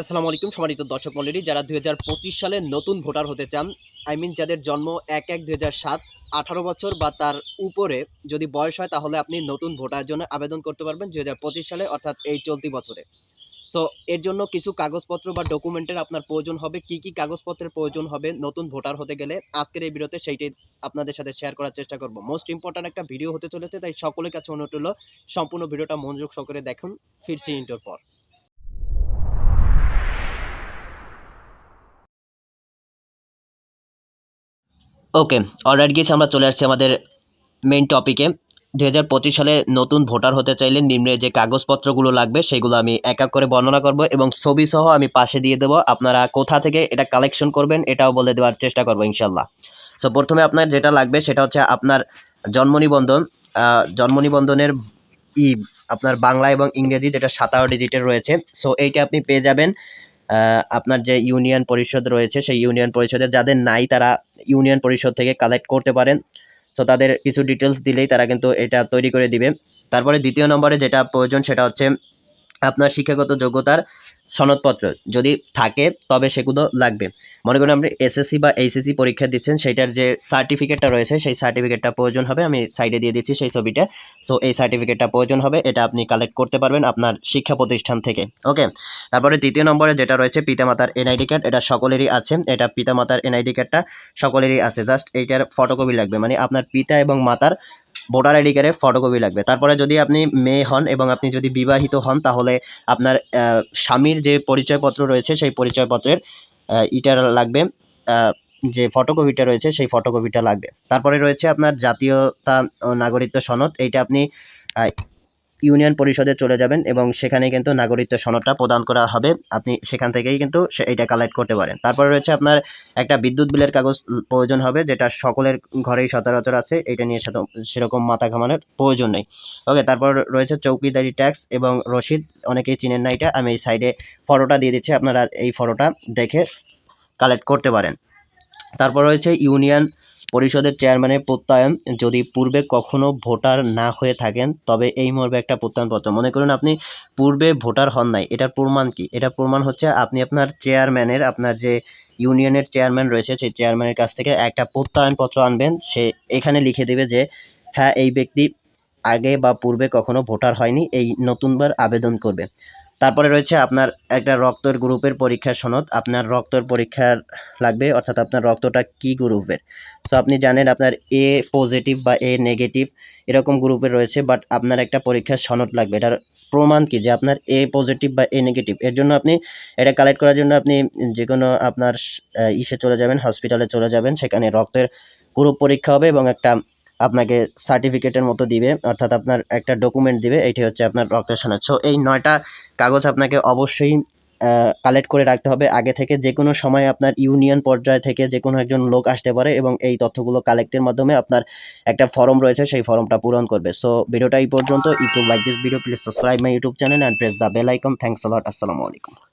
আসসালামু আলাইকুম, সম্মানিত দর্শক মন্ডলী যারা দুই হাজার পঁচিশ সালে নতুন ভোটার হতে চান আই মিন যাদের জন্ম এক এক দুই হাজার সাত, আঠারো বছর বা তার উপরে যদি বয়স হয়, তাহলে আপনি নতুন ভোটার জন্য আবেদন করতে পারবেন দুই হাজার পঁচিশ সালে, অর্থাৎ এই চলতি বছরে। সো এর জন্য কিছু কাগজপত্র বা ডকুমেন্টের আপনার প্রয়োজন হবে, কি কি কাগজপত্রের প্রয়োজন হবে নতুন ভোটার হতে গেলে, আজকের এই ভিডিওতে সেইটাই আপনাদের সাথে শেয়ার করার চেষ্টা করব। মোস্ট ইম্পর্ট্যান্ট একটা ভিডিও হতে চলেছে, তাই সকলের কাছে অনুরোধ সম্পূর্ণ ভিডিওটা মনোযোগ সহকারে দেখুন, ফিরছি ইন্টোর পর। ওকে অলরাইট গিয়েছে আমরা চলে আসছি আমাদের মেইন টপিকে দু হাজার পঁচিশ সালে নতুন ভোটার হতে চাইলে নিম্নে যে কাগজপত্রগুলো লাগবে, সেগুলো আমি এক এক করে বর্ণনা করব এবং ছবি সহ আমি পাশে দিয়ে দেবো। আপনারা কোথা থেকে এটা কালেকশন করবেন, এটাও বলে দেওয়ার চেষ্টা করব ইনশাল্লাহ সো প্রথমে আপনার যেটা লাগবে, সেটা হচ্ছে আপনার জন্ম নিবন্ধন। জন্ম নিবন্ধনের ই, আপনার বাংলা এবং ইংরেজি যেটা সাতারো ডিজিটের রয়েছে। সো এইটা আপনি পেয়ে যাবেন। আপনার যে ইউনিয়ন পরিষদ রয়েছে, সেই ইউনিয়ন পরিষদে যাদের নাই, তারা ইউনিয়ন পরিষদ থেকে কালেক্ট করতে পারেন। সো তাদের কিছু ডিটেলস দিলেই তারা কিন্তু এটা তৈরি করে দিবে। তারপরে দ্বিতীয় নম্বরে যেটা প্রয়োজন, সেটা হচ্ছে আপনার শিক্ষাগত যোগ্যতার সনদপত্র যদি থাকে, তবে সেগুলো লাগবে। মনে করুন আপনি এসএসসি বা এইচএসসি পরীক্ষা দিচ্ছেন সেটার যে সার্টিফিকেটটা রয়েছে, সেই সার্টিফিকেটটা প্রয়োজন হবে। আমি সাইডে দিয়ে দিচ্ছি সেই ছবিটা। সো এই সার্টিফিকেটটা প্রয়োজন হবে, এটা আপনি কালেক্ট করতে পারবেন আপনার শিক্ষা প্রতিষ্ঠান থেকে। ওকে তারপরে দ্বিতীয় নম্বরে যেটা রয়েছে, পিতামাতার এনআইডি কার্ড এটা সকলেরই আছে। এটা পিতামাতার এনআইডি কার্ডটা সকলেরই আছে। জাস্ট এইটার ফটোকপি লাগবে। মানে আপনার পিতা এবং মাতার ভোটার আইডি কার্ডের ফটোকপি লাগবে। তারপরে যদি আপনি মেয়ে হন এবং আপনি যদি বিবাহিত হন, তাহলে আপনার স্বামীর যে পরিচয়পত্র রয়েছে, সেই পরিচয়পত্রের ইটা লাগবে যে ফটোকপিটা রয়েছে, সেই ফটোকপিটা লাগবে। তারপরে রয়েছে আপনার জাতীয়তা নাগরিকত্ব সনদ, এইটা আপনি ইউনিয়ন পরিষদে চলে যাবেন এবং সেখানে কিন্তু নাগরিকত্ব সনদটা প্রদান করা হবে। আপনি সেখান থেকেই কিন্তু এইটা কালেক্ট করতে পারেন। তারপরে রয়েছে আপনার একটা বিদ্যুৎ বিলের কাগজ প্রয়োজন হবে, যেটা সকলের ঘরেই সচরাচর আছে। এটা নিয়ে সেরকম মাথা ঘামানোর প্রয়োজন নেই। ওকে, তারপর রয়েছে চৌকিদারি ট্যাক্স এবং রসিদ। অনেকেই চিনেন না এটা। আমি এই সাইডে ফটোটা দিয়ে দিচ্ছি। আপনারা এই ফটোটা দেখে কালেক্ট করতে পারেন। তারপর রয়েছে ইউনিয়ন পরিষদের চেয়ারম্যানের প্রত্যয়ন যদি পূর্বে কখনো ভোটার না হয়ে থাকেন, তবে এই মর্মে একটা প্রত্যয়নপত্র। মনে করুন আপনি পূর্বে ভোটার হন নাই, এটার প্রমাণ কি? এটার প্রমাণ হচ্ছে আপনি আপনার চেয়ারম্যানের, আপনার যে ইউনিয়নের চেয়ারম্যান রয়েছে, সেই চেয়ারম্যানের কাছ থেকে একটা প্রত্যয়নপত্র আনবেন। সে এখানে লিখে দেবে যে হ্যাঁ এই ব্যক্তি আগে বা পূর্বে কখনো ভোটার হয়নি, এই নতুনবার আবেদন করবে। তারপরে রয়েছে আপনার একটা রক্তের গ্রুপের পরীক্ষার সনদ। আপনার রক্তের পরীক্ষার লাগবে, অর্থাৎ আপনার রক্তটা কি গ্রুপের? তো আপনি জানেন আপনার এ পজিটিভ বা এ নেগেটিভ এরকম গ্রুপের রয়েছে বাট আপনার একটা পরীক্ষার সনদ লাগবে। এটার প্রমাণ কি? যে আপনার এ পজিটিভ বা এ নেগেটিভ এর জন্য আপনি এটা কালেক্ট করার জন্য আপনি যে কোনো আপনার ইসে চলে যাবেন হসপিটালে চলে যাবেন, সেখানে রক্তের গ্রুপ পরীক্ষা হবে এবং একটা আপনাকে সার্টিফিকেটের মতো দিবে, অর্থাৎ আপনার একটা ডকুমেন্ট দিবে এইটি হচ্ছে আপনার রক্তের সনদ। সো এই নয়টা কাগজ আপনাকে অবশ্যই কালেক্ট করে রাখতে হবে। আগে থেকে যে কোনো সময় আপনার ইউনিয়ন পর্যায় থেকে যে কোনো একজন লোক আসতে পারে এবং এই তথ্যগুলো কালেক্টের মাধ্যমে আপনার একটা ফর্ম রয়েছে, সেই ফর্মটা পূরণ করবে। সো ভিডিওটা এই পর্যন্ত। YouTube like this video please subscribe my YouTube channel and press the bell icon thanks আলট আসসালামু আলাইকুম